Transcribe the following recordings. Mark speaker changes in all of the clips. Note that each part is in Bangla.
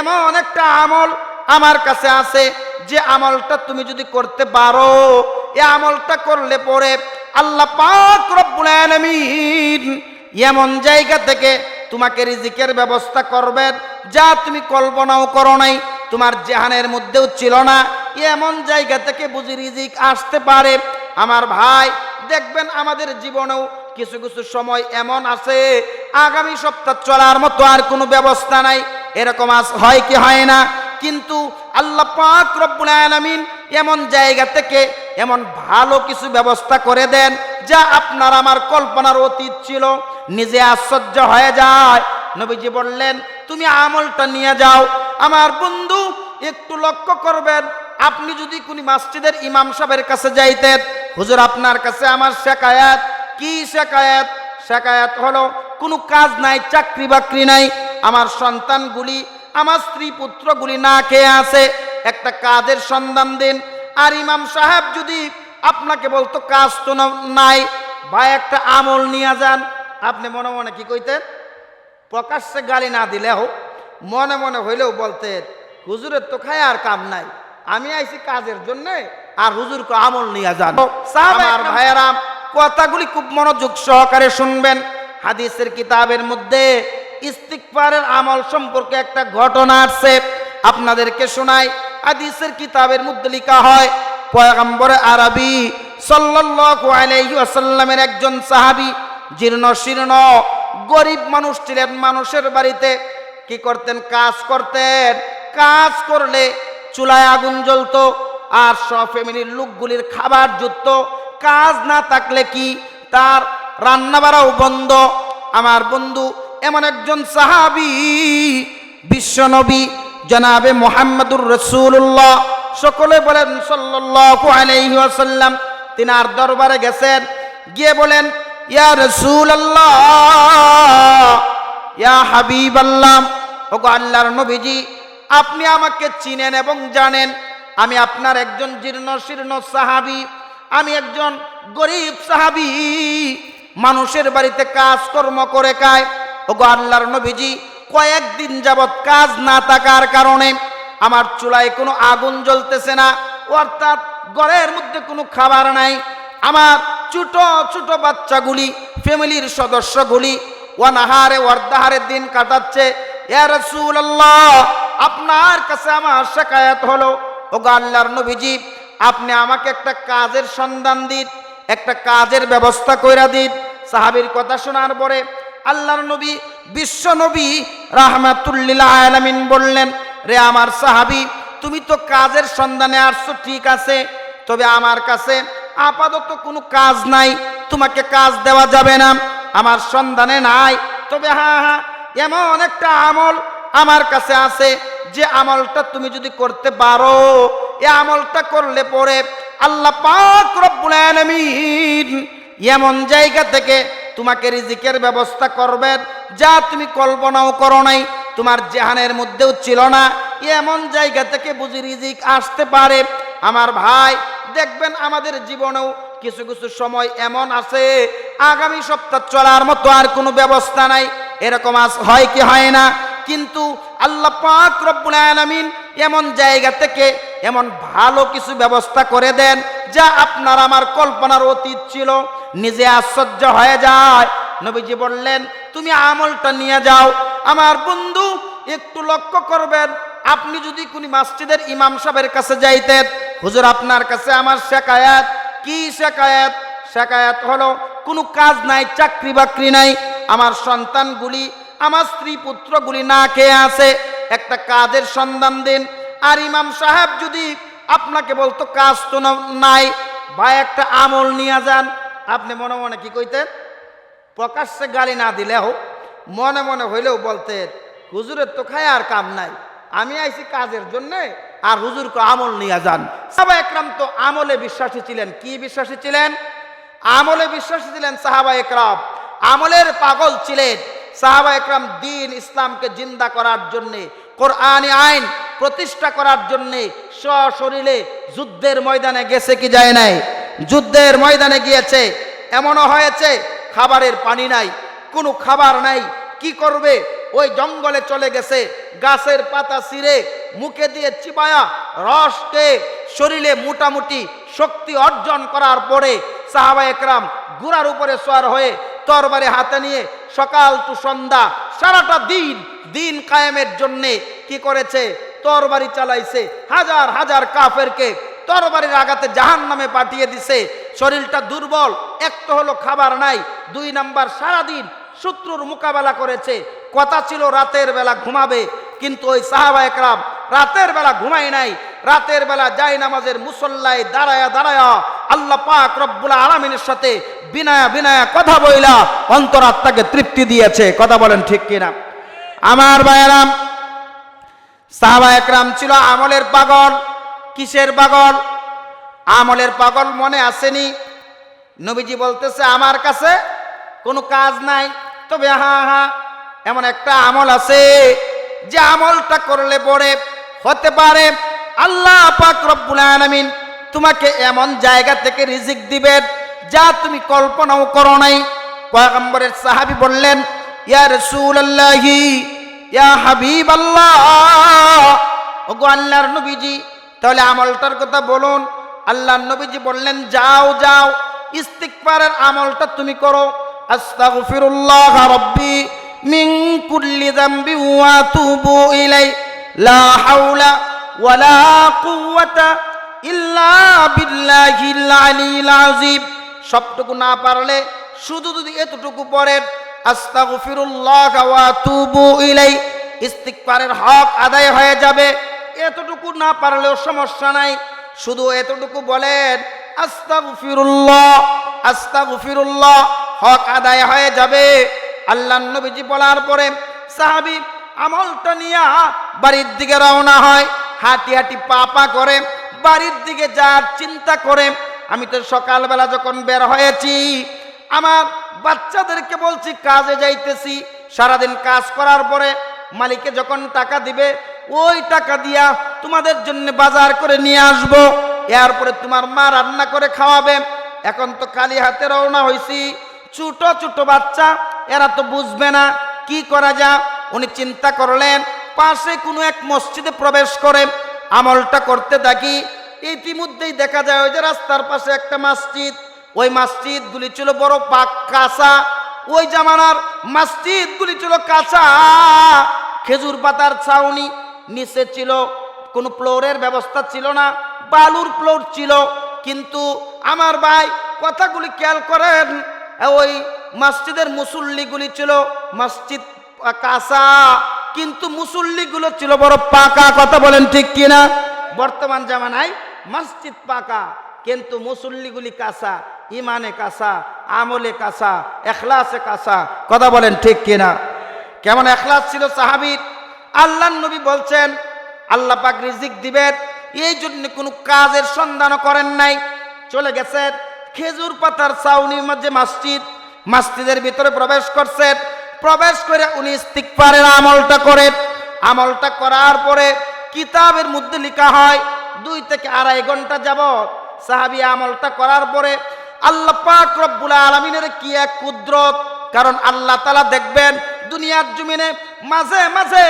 Speaker 1: এমন একটা আমল আমার কাছে আছে যে আমলটা তুমি যদি করতে পারো, এ আমলটা করলে পরে আল্লাহ পাক রব্বুল আলামিন এমন জায়গা থেকে তোমাকে রিজিকের ব্যবস্থা করবেন যা তুমি কল্পনাও করো নাই, তোমার জেহানের মধ্যেও ছিল না। এমন জায়গা থেকে বুঝি রিজিক আসতে পারে। আমার ভাই, দেখবেন আমাদের জীবনেও কিছু কিছু সময় এমন আছে, আগামী সপ্তাহ চলার মতো আর কোনো ব্যবস্থা নাই। এরকম হয় কি হয় না? কিন্তু আল্লাহ পাক রব্বুল আলামিন এমন জায়গা থেকে এমন ভালো কিছু ব্যবস্থা করে দেন যা আপনার আমার কল্পনার অতীত ছিল। নিজে আশ্চর্য হয়ে যায়। নবীজি বললেন, তুমি আমলটা নিয়ে যাও। আমার বন্ধু একটু লক্ষ্য করবেন। আপনি যদি কোন মসজিদের ইমাম সাহেবের কাছে যাইতেন, হুজুর আপনার কাছে আমার শেখায়াত। কি শেখায়াত? শেখায়াত হলো, কোনো কাজ নাই চাকরি বাকরি নাই। আমার সন্তানগুলি আমার স্ত্রী পুত্রগুলি না খেয়ে আছে। একটা কাজের সন্ধান দিন। আর ইমাম সাহেব যদি আপনাকে বলতো কাজ তো নাই বা একটা আমল নিয়ে যান। আপনি মনে মনে কি কইতেন? প্রকাশ্যে গালি না দিলেও মনে মনে হইলেও বলতেন হুজুরের তো খায় আর কাম নাই। আমি আইছি কাজের জন্য আর হুজুরকে আমল নিয়ে যান। আমার ভাইয়েরাম কথাগুলি খুব মনোযোগ সহকারে শুনবেন। হাদিসের কিতাবের মধ্যে ইস্তিকফারের আমল সম্পর্কে একটা ঘটনা আছে। আপনাদেরকে শোনাই। হাদিসের কিতাবের মধ্যে লেখা হয়, পয়গম্বরে আরবি সাল্লাল্লাহু আলাইহি ওয়াসাল্লামের একজন সাহাবী জীর্ণ শীর্ণ, গরিব মানুষ ছিলেন, মানুষের বাড়িতে কি করতেন? কাজ করতেন। কাজ করলে চুলায় আগুন জ্বলতো আর সব ফ্যামিলির লোকগুলির খাবার জুটত। কাজ না থাকলে কি? তার রান্না বাড়াও বন্ধ। আমার বন্ধু এমন একজন সাহাবি বিশ্বনবী জনাবে মোহাম্মদুর রসুল্লাহ সকলে বলেন সাল্লাল্লাহু আলাইহি ওয়াসাল্লাম, তিনার দরবারে গেছেন, গিয়ে বলেন, ইয়া রাসূলুল্লাহ, ইয়া হাবিবাল্লাহ, ওগো আল্লাহর নবীজি, আপনি আমাকে চিনেন এবং জানেন, আমি আপনার একজন জীর্ণ শীর্ণ সাহাবি, আমি একজন গরিব সাহাবি, মানুষের বাড়িতে কাজকর্ম করে খায় ওগো আল্লাহর নবীজি, কয়েকদিন যাবৎ কাজ না থাকার কারণে আমার চুলায় কোনো আগুন জ্বলতেছে না, অর্থাৎ ঘরের মধ্যে কোনো খাবার নাই। আমার ছোট ছোট বাচ্চাগুলি, ফ্যামিলির সদস্যগুলি ওয়ানাহারে ওয়ার্দাহারে দিন কাটাচ্ছে। আপনার কাছে আমার শেখায়াত হলো ও আল্লাহর নবীজি, আপনি আমাকে একটা কাজের সন্ধান দিন, একটা কাজের ব্যবস্থা কইরা দিন। সাহাবীর কথা শোনার পরে আল্লাহর নবী, বিশ্ব নবী রাহমাতুল্লিল আলামিন বললেন, রে আমার সাহাবি, তুমি তো কাজের সন্ধানে আসছো, ঠিক আছে, তবে আমার কাছে আপাতত কোনো কাজ নাই, তোমাকে কাজ দেওয়া যাবে না, আমার সন্ধানে নাই, তবে হ্যাঁ হ্যাঁ এমন একটা আমল আমার কাছে আছে, যে আমলটা তুমি যদি করতে পারো, এ আমলটা করলে পরে আল্লাহ পাক রব্বুল আলামিন এমন জায়গা থেকে তোমাকে রিজিকের ব্যবস্থা করবেন, যা তুমি কল্পনাও করো নাই, তোমার জেহানের মধ্যেও ছিল না। এমন জায়গা থেকে বুঝি রিজিক আসতে পারে। আমার ভাই, দেখবেন আমাদের জীবনেও কিছু কিছু সময় এমন আছে, আগামী সপ্তাহ চলার মতো আর কোনো ব্যবস্থা নাই। এরকম আজ হয় কি হয় না, কিন্তু আল্লাহ পাক রব্বুল আলামিন এমন জায়গা থেকে এমন ভালো কিছু ব্যবস্থা করে দেন, যা আপনার, আমার কল্পনার অতীত ছিল। নিজে আশ্চর্য হয়ে যায়। নবীজি বললেন, তুমি আমলটা নিয়ে যাও। আমার বন্ধু একটু লক্ষ্য করবেন। আপনি যদি কোন মসজিদের ইমাম সাহেবের কাছে যাইতেন, হুজুর আপনার কাছে আমার শেখায়াত। কি শেখায়াত? শেখায়াত হলো, কোনো কাজ নাই, চাকরি বাকরি নাই। আমার সন্তানগুলি, আমার স্ত্রী পুত্রগুলি না খেয়ে আছে। একটা কাজের সন্ধান দিন। আর ইমাম সাহেব যদি আপনাকে বলতো, কাজ তো নাই বা একটা আমল নিয়ে যান। আপনি মনে মনে কি কইতেন? প্রকাশ্যে গালি না দিলেও মনে মনে হইলেও বলতেন, হুজুরের তো খায় আর কাম নাই। আমি আইছি কাজের জন্য আর হুজুরকে আমল নিয়ে যান। সাহাবা একরাম তো আমলে বিশ্বাসী ছিলেন। কি বিশ্বাসী ছিলেন? আমলে বিশ্বাসী ছিলেন সাহাবা একরাম। আমলের পাগল ছিলেন সাহাবা একরাম দিন ইসলামকে জিন্দা করার জন্যে, কোরআনি আইন প্রতিষ্ঠা করার জন্যে সশরীরে যুদ্ধের ময়দানে গেছে কি যায় নাই? যুদ্ধের ময়দানে গিয়েছে। এমনও হয়েছে, খাবারের পানি নাই, কোনো খাবার নাই। কি করবে? ওই জঙ্গলে চলে গেছে, গাছের পাতা ছিঁড়ে মুখে দিয়ে চিবায়া রসকে শরীরে মোটামুটি শক্তি অর্জন করার পরে সাহাবা একরাম গুড়ার উপরে সোয়ার হয়ে তরবারি হাতে নিয়ে সকাল টু সন্ধ্যা সারাটা দিন দিন কায়েমের জন্যে কি করেছে? তরবারি চালাইছে হাজার হাজার কাফেরকে তরবারির আঘাতে জাহান নামে পাঠিয়ে দিছে। শরীরটা দুর্বল, এক তো হলো খাবার নাই, দুই নাম্বার সারাদিন শত্রুর মোকাবেলা করেছে। কথা ছিল রাতের বেলা ঘুমাবে, কিন্তু ওই সাহাবা একরাম রাতের বেলা ঘুমাই নাই, রাতের বেলা যাই নামাজের মুসল্লায় দাঁড়ায়া দাঁড়ায়া আল্লাহ পাক রব্বুল আলমিনের সাথে বিনায়া বিনায়া কথা বইলা অন্তরাত্মাকে তৃপ্তি দিয়েছে। কথা বলেন ঠিক কিনা? আমার বায়ারাম সাহাবা একরাম ছিল আমলের পাগল কিসের পাগল? আমলের পাগল মনে আসেনি। নবীজি বলতেছে, আমার কাছে কোনো কাজ নাই। তবে হা হা এমন একটা আমল আছে, যে আমলটা করলে পরে হতে পারে আল্লাহ পাক তোমাকে এমন জায়গা থেকে রিজিক দিবেন, যা তুমি কল্পনাও করো নাই। পয়গম্বরের সাহাবি বললেন, ইয়া রাসূলুল্লাহি, ইয়া হাবিব আল্লাহ ওগো আল্লাহর নবীজি তাহলে আমলটার কথা বলুন। আল্লাহ নবীজি বললেন, যাও যাও ইস্তিকবারের আমলটা তুমি করো। ইলাই। লা ওয়ালা ইল্লা সবটুকু না পারলে শুধু যদি এতটুকু পড়েন, আস্তাগফিরুল্লাহ তুবু ইলাই। হক আদায় হয়ে যাবে। এতটুকু না পারলেও সমস্যা নাই। শুধু এতটুকু বলেন, আস্তাগফিরুল্লাহ আস্তাগফিরুল্লাহ, হক আদায় হয়ে যাবে। আল্লাহ নবীজি বলার পরে, সাহাবী আমলটা নিয়ে বাড়ির দিকে রওনা হয় হাঁটি হাঁটি পা পা করে বাড়ির দিকে যার চিন্তা করে। আমি তো সকালবেলা যখন বের হয়েছি, আমার বাচ্চাদেরকে বলছি, কাজে যাইতেছি। সারাদিন কাজ করার পরে মালিকে যখন টাকা দিবে ওই টাকা দিয়া তোমাদের জন্য বাজার করে নিয়ে আসব। এরপরে তোমার মা রান্না করে খাওয়াবে। এখন তো খালি হাতে রওনা হয়েছি ছোট ছোট বাচ্চা, এরা তো বুঝবে না। কি করা যা উনি চিন্তা করলেন, পাশে কোনো এক মসজিদে প্রবেশ করে আমলটা করতে থাকি। ইতিমধ্যেই দেখা যায় ওই যে রাস্তার পাশে একটা মসজিদ। ওই মসজিদগুলি ছিল বড় পাক কাঁচা। ওই জামানার মসজিদগুলি ছিল কাঁচা। খেজুর পাতার ছাউনি নিচে ছিল, কোনো ফ্লোরের ব্যবস্থা ছিল না, বালুর ফ্লোর ছিল। কিন্তু আমার ভাই কথাগুলি খেয়াল করেন, ওই মসজিদের মুসল্লিগুলি ছিল, মসজিদ কাঁচা, কিন্তু মুসল্লিগুলো ছিল বড় পাকা, কথা বলেন ঠিক কিনা? বর্তমান জামানায় মসজিদ পাকা, কিন্তু মুসল্লিগুলি কাঁচা ইমানে কাঁচা, আমলে কাঁচা, এখলাসে কাঁচা, কথা বলেন ঠিক কিনা? কেমন এখলাস ছিল সাহাবির? আল্লাহ নবী বলছেন, আল্লাহ পাক রিজিক দিবেন, এই জন্য কোনো কাজের সন্ধানও করেন নাই। চলে গেছেন খেজুর পাতার ছাউনির মধ্যে মসজিদ, মসজিদের ভিতরে প্রবেশ করছেন। প্রবেশ করে উনি ইস্তিকফারের আমলটা করেন। আমলটা করার পরে কিতাবের মধ্যে লেখা হয়, দুই থেকে আড়াই ঘণ্টা যাব সাহাবি আমলটা করার পরে আল্লাহ পাক রব্বুল আলমিনের কি এক কুদরত, কারণ আল্লাহ তালা দেখবেন দুনিয়ার জমিনে মাঝে মাঝে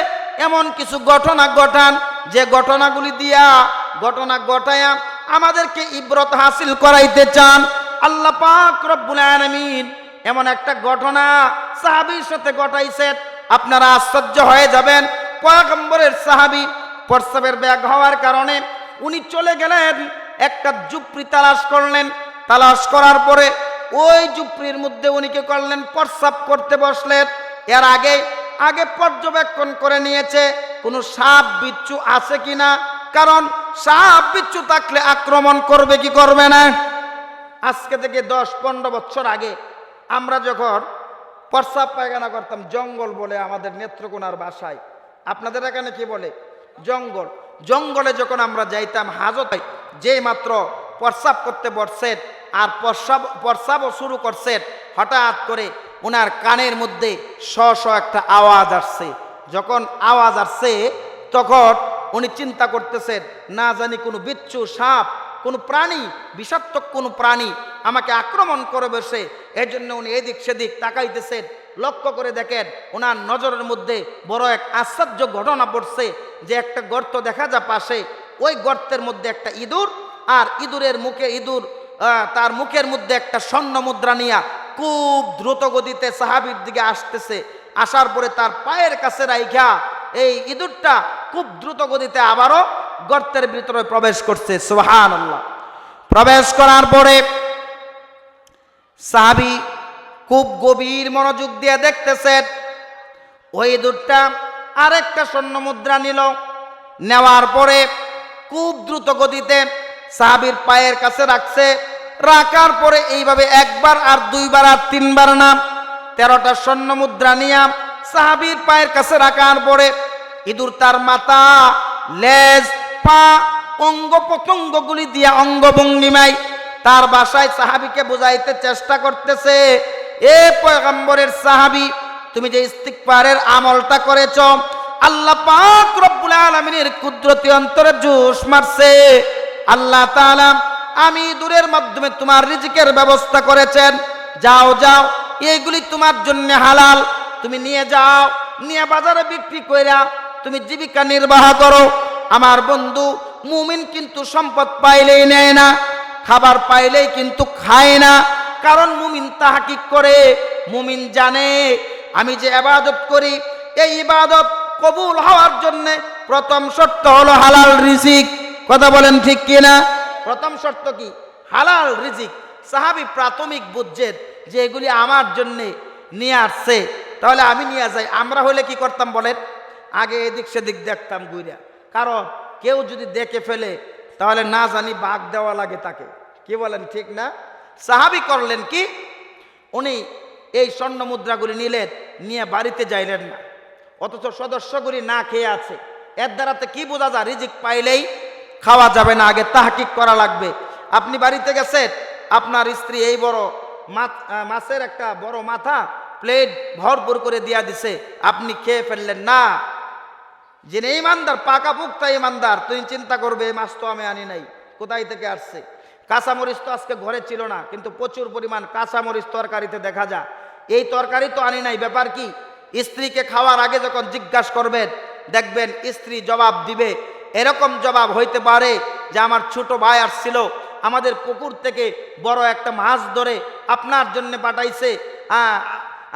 Speaker 1: এমন কিছু ঘটনা ঘটান, যে ঘটনাগুলি দিয়া, ঘটনা ঘটায়া আমাদেরকে ইব্রত হাসিল করাইতে চান। আল্লাহ পাক রব্বুল আলামিন এমন একটা ঘটনা সাহাবীর সাথে ঘটাইছেন। আপনারা আশ্চর্য হয়ে যাবেন। পয়গম্বরের সাহাবী প্রস্রাবের ব্যাগ হওয়ার কারণে উনি চলে গেলেন, একটা জুপরি তালাশ করলেন। তালাশ করার পরে ওই জুপরির মধ্যে উনিকে করলেন, প্রস্রাব করতে বসলেন। এর আগে আগে পর্যবেক্ষণ করে নিয়েছে, কোনো সাপ বিচ্ছু আছে কিনা? কারণ সাপ বিচ্ছু থাকলে আক্রমণ করবে কি করবে না? আজকে থেকে দশ পনেরো বছর আগে আমরা যখন প্রস্রাব পায়খানা করতাম, জঙ্গল বলে আমাদের নেত্রকোনার বাসায়। আপনাদের এখানে কি বলে? জঙ্গল। জঙ্গলে যখন আমরা যাইতাম হাজতে, যেই মাত্র প্রস্রাব করতে বসছেন আর প্রস্রাব প্রস্রাবও শুরু করছেন, হঠাৎ করে ওনার কানের মধ্যে স স একটা আওয়াজ আসছে। যখন আওয়াজ আসছে, তখন উনি চিন্তা করতেছেন, না জানি কোনো বিচ্ছু সাপ, কোনো প্রাণী বিষাক্ত কোনো প্রাণী আমাকে আক্রমণ করে বসে এই জন্য উনি এদিক সেদিক তাকাইতেছেন। লক্ষ্য করে দেখেন ওনার নজরের মধ্যে বড় এক আশ্চর্য ঘটনা পড়ছে যে একটা গর্ত দেখা যা পাশে। ওই গর্তের মধ্যে একটা ইঁদুর, আর ইঁদুরের মুখে ইঁদুর তার মুখের মধ্যে একটা স্বর্ণ মুদ্রা নিয়া খুব দ্রুত গতিতে সাহাবির দিকে আসতেছে। আসার পরে তার পায়ের কাছে রাইখা এই ইঁদুরটা খুব দ্রুত গতিতে আবারও গর্তের ভিতরে প্রবেশ করছে। সুহান আল্লাহ প্রবেশ করার পরে সাহাবি খুব গভীর মনোযোগ দিয়ে দেখতেছেন। ওই ইঁদুরটা আরেকটা স্বর্ণ মুদ্রা নিল। নেওয়ার পরে খুব দ্রুত গতিতে সাহাবির পায়ের কাছে রাখছে। রাখার পরে এইভাবে একবার আর দুইবার আর তিনবার না। তেরোটা স্বর্ণ মুদ্রা নিয়া সাহাবির পায়ের কাছে রাখার পরে ইঁদুর তার মাথা, লেজ, পা অঙ্গ প্রত্যঙ্গগুলি দিয়া অঙ্গভঙ্গিমায় তার বাসায় সাহাবিকে বোঝাইতে চেষ্টা করতেছে, এ পয়গম্বরের সাহাবি, তুমি যে ইস্তিকবারের আমলটা করেছ, আল্লাহ পাক রব্বুল আলামিনের কুদরতি অন্তরে জোশ মারছে। আল্লাহ তাআলা আমি দূরের মাধ্যমে তোমার রিজিকের ব্যবস্থা করেছেন। যাও যাও, এইগুলি তোমার জন্য হালাল। তুমি নিয়ে যাও, নিয়ে বাজারে বিক্রি কইরা তুমি জীবিকা নির্বাহ করো। আমার বন্ধু মুমিন কিন্তু সম্পদ পাইলেই নেয় না, খাবার পাইলেই কিন্তু খায় না। কারণ মুমিন তাহাকিক করে, মুমিন জানে। আমি যে ইবাদত করি, এই ইবাদত কবুল হওয়ার জন্য প্রথম শর্ত হলো হালাল রিজিক। কথা বলেন ঠিক কিনা? প্রথম শর্ত কি? হালাল রিজিক। সাহাবি প্রাথমিক বুঝছেন যে এগুলি আমার জন্যে নিয়ে আসছে, তাহলে আমি নিয়ে যাই। আমরা হলে কি করতাম বলেন? আগে এদিক সেদিক দেখতাম গুইরা। কারণ কেউ যদি দেখে ফেলে, তাহলে না জানি বাঘ দেওয়া লাগে তাকে। কি বলেন ঠিক না? সাহাবি করলেন কি? উনি এই স্বর্ণ মুদ্রাগুলি নিলেন, নিয়ে বাড়িতে যাইলেন না। অথচ সদস্যগুলি না খেয়ে আছে। এর দ্বারাতে কি বোঝা যায়? রিজিক পাইলেই খাওয়া যাবে না, আগে তাহাকিক করা লাগবে। আপনি বাড়িতে গেছেন, আপনার স্ত্রী এই বড় মাছ- মাছের একটা বড় মাথা প্লেট ভরপুর করে দিয়া দিছে। আপনি খেয়ে ফেললেন না। যিনি ইমানদার, পাকা পুক্তা ইমানদার, তুই চিন্তা করবে, এই মাছ তো আমি আনি নাই, কোথায় থেকে আসছে? কাঁচামরিচ তো আজকে ঘরে ছিল না, কিন্তু প্রচুর পরিমাণ কাঁচামরিচ তরকারিতে দেখা যায়। এই তরকারি তো আনি নাই, ব্যাপার কি? স্ত্রীকে খাওয়ার আগে যখন জিজ্ঞাসা করবেন, দেখবেন স্ত্রী জবাব দিবে এরকম জবাব হইতে পারে যে আমার ছোট ভাই আসছিল, আমাদের পুকুর থেকে বড় একটা মাছ ধরে আপনার জন্য পাঠাইছে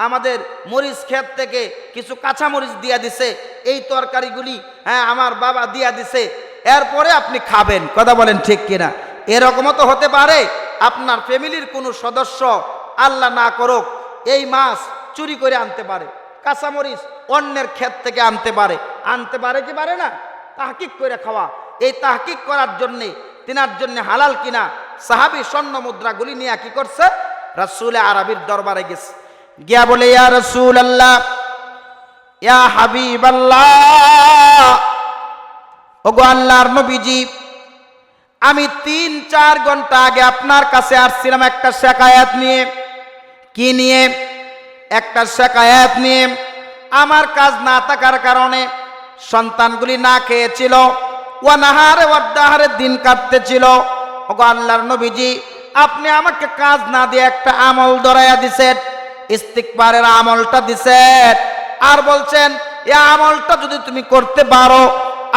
Speaker 1: আমাদের মরিচ ক্ষেত থেকে কিছু কাঁচা মরিচ দিয়া দিছে, এই তরকারিগুলি হ্যাঁ আমার বাবা দিয়া দিছে, এরপরে আপনি খাবেন। কথা বলেন ঠিক কিনা? এরকমও তো হতে পারে, আপনার ফ্যামিলির কোনো সদস্য আল্লাহ না করুক, এই মাছ চুরি করে আনতে পারে, কাঁচামরিচ অন্যের ক্ষেত থেকে আনতে পারে আনতে পারে কি পারে না? তাহকিক করে খাওয়া। এই তাহকিক করার জন্যে, তিনার জন্য হালাল কিনা, সাহাবি স্বর্ণ মুদ্রাগুলি নিয়ে কি করছে? রাসুল আরবির দরবারে গেছে। গিয়া বলে, ইয়া রসুল আল্লাহ ইয়া হাবিব আল্লাহ ওগো আল্লাহর নবীজি, আমি তিন চার ঘণ্টা আগে আপনার কাছে আসছিলাম একটা শেখায়াত নিয়ে। কি নিয়ে? একটা শেখায়াত নিয়ে। আমার কাজ না থাকার কারণে সন্তানগুলি না খেয়েছিল। ওয়ানাহারে ওয়াদ্দাহারে দিন কাটতেছিল। ওগো আল্লাহর নবীজি, আপনি আমাকে কাজ না দিয়ে একটা আমল ধরাইয়া দিছেন, ইস্তিকবারের আমলটা দিছেন। আর বলছেন এই আমলটা যদি তুমি করতে পারো,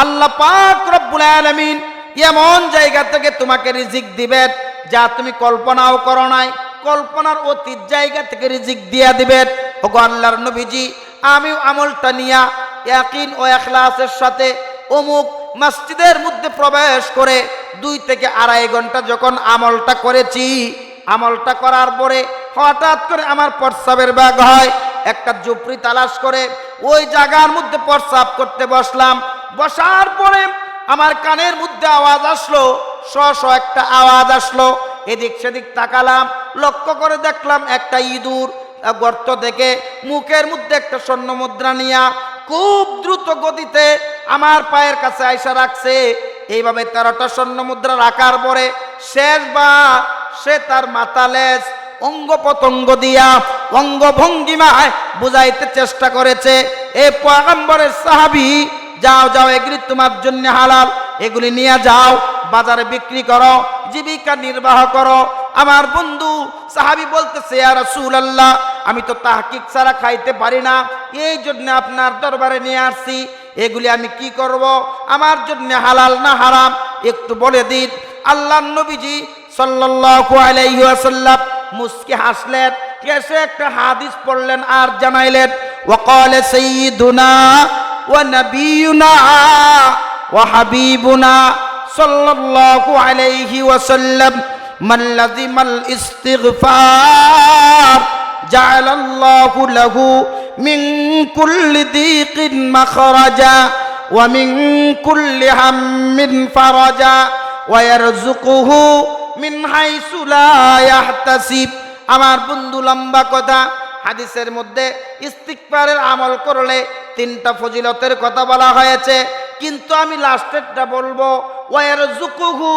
Speaker 1: আল্লাহ পাক রব্বুল আলামিন এমন জায়গা থেকে তোমাকে রিজিক দিবেন যা তুমি কল্পনাও করো নাই। কল্পনার অতীত জায়গা থেকে রিজিক দিয়া দিবেন। ওগো আল্লাহর নবীজি, আমিও আমলটা নিয়া ইয়াকিন ও এখলাসের সাথে অমুক মসজিদের মধ্যে প্রবেশ করে দুই থেকে আড়াই ঘণ্টা যখন আমলটা করেছি, আমলটা করার পরে হঠাৎ করে আমার প্রস্রাবের ব্যাগ হয়। একটা জুপড়ি তালাশ করে ওই জায়গার মধ্যে প্রস্রাব করতে বসলাম। বসার পরে আমার কানের মধ্যে আওয়াজ আসলো স একটা আওয়াজ আসলো। এদিক সেদিক তাকালাম, লক্ষ্য করে দেখলাম একটা ইঁদুর, গর্ত থেকে মুখের মধ্যে একটা স্বর্ণ মুদ্রা নিয়া খুব দ্রুত গতিতে আমার পায়ের কাছে আইসা রাখছে। এইভাবে তেরোটা স্বর্ণ মুদ্রা রাখার পরে শেষ বা সে তার মাথা লেজ অঙ্গ প্রত্যঙ্গ দিয়া অঙ্গ ভঙ্গিমায় বুঝাইতে চেষ্টা করেছে। এ পয়গম্বরের সাহাবি, যাও যাও, এগুলি তোমার জন্য হালাল। এগুলি নিয়ে যাও, বাজারে বিক্রি করো, জীবিকা নির্বাহ করো। আমার বন্ধু সাহাবি বলতেছে আল্লাহ আমি তো তাহকিক ছাড়া খাইতে পারি না। এই জন্য আপনার দরবারে নিয়ে আসছি। এগুলি আমি কি করব? আমার জন্য হালাল না হারাম? একটু বলে দিন। আল্লাহ নবীজি সাল্লাল্লাহু আলাইহি ওয়াসাল্লাম মুস্কি হাসলেন, কেসে একটা হাদিস পড়লেন আর জানাইলেন সাইয়্যিদুনা ওয়া নাবিয়ুনা ওয়া হাবিবুনা সাল্লাল্লাহু আলাইহি লাযিমাল ইস্তিগফার, জাআলাল্লাহু লাহু মিন কুল্লি দীকিন মাখরাজা ওয়া মিন কুল্লি হাম্মিন ফারাজা ওয়া ইয়ারযুকুহু মিন হাইসু লা ইয়াহতাসিব। আমার বন্ধু, লম্বা কথা, হাদিসের মধ্যে ইস্তিকবারের আমল করলে তিনটা ফজিলতের কথা বলা হয়েছে। কিন্তু আমি লাস্টেরটা বলব ওয়ার জুকুহু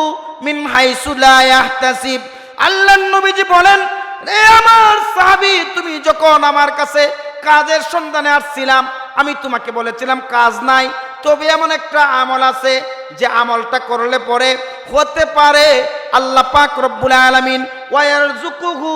Speaker 1: মিন হাইসুলা ইয়াহতাসিব। আল্লাহ নবীজি বলেন রে আমার সাহাবী, তুমি যখন আমার কাছে কাজের সন্ধানে আসছিলাম, আমি তোমাকে বলেছিলাম, কাজ নাই, তবে এমন একটা আমল আছে, যে আমলটা করলে পরে হতে পারে আল্লাহ পাক রব্বুল আলামিন ওয়ারজুকুহু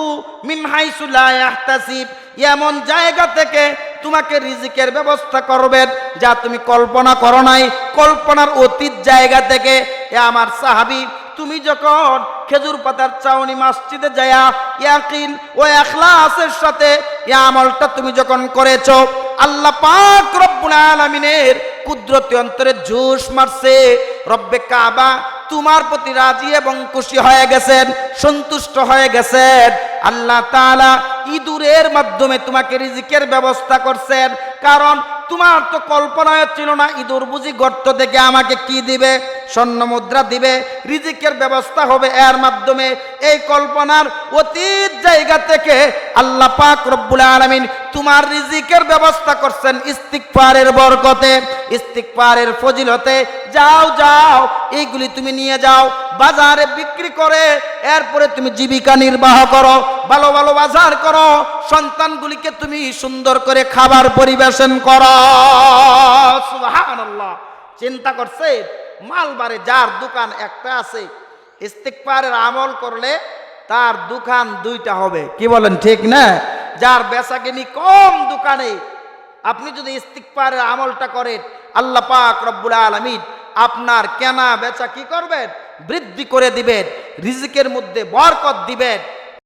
Speaker 1: মিন হাইসু লা ইয়াহতাসিব। এমন জায়গা থেকে তোমাকে রিজিকের ব্যবস্থা করবেন, যা তুমি কল্পনা করো নাই। কল্পনার অতীত জায়গা থেকে এ আমার সাহাবী, তুমি যখন খেজুর পাতার চাউনি মসজিদে যায়া ইয়াকিন ও এখলাসের সাথে এই আমলটা তুমি যখন করেছ, আল্লাহ পাক রব্বুল আলামিনের কুদরতি অন্তরে জোশ মারছে। রব্বে কাবা, তোমার প্রতি রাজি এবং খুশি হয়ে গেছেন, সন্তুষ্ট হয়ে গেছেন। আল্লাহ তাআলা ইঁদুরের মাধ্যমে তোমাকে রিজিকের ব্যবস্থা করছেন। কারণ তোমার তো কল্পনায় ছিল না, ইঁদুর বুঝি গর্ত থেকে আমাকে কি দিবে, স্বর্ণ মুদ্রা দিবে, রিজিকের ব্যবস্থা হবে এর মাধ্যমে। এই কল্পনার অতীত জায়গা থেকে আল্লাহ পাক রব্বুল আলামিন তোমার রিজিকের ব্যবস্থা করছেন ইস্তিকফারের বরকতে ইস্তিকফারের ফজিলতে। যাও যাও, এইগুলি তুমি নিয়ে যাও, বাজারে বিক্রি করে, এরপরে তুমি জীবিকা নির্বাহ করো। ভালো ভালো বাজার করো, সন্তানগুলিকে তুমি সুন্দর করে খাবার পরিবেশন করো। চিন্তা করছে, মালবারে যার দোকান একটা আছে ইস্তিকফারের আমল করলে তার দোকান দুইটা হবে। কি বলেন, ঠিক না? যার বেচাকিনি কম দোকানে, আপনি যদি ইস্তিকফারের আমলটা করেন, আল্লাহ পাক রব্বুল আলামিন আপনার কেনা বেচা কি করবেন? বৃদ্ধি করে দিবেন, রিজিকের মধ্যে বরকত দিবেন।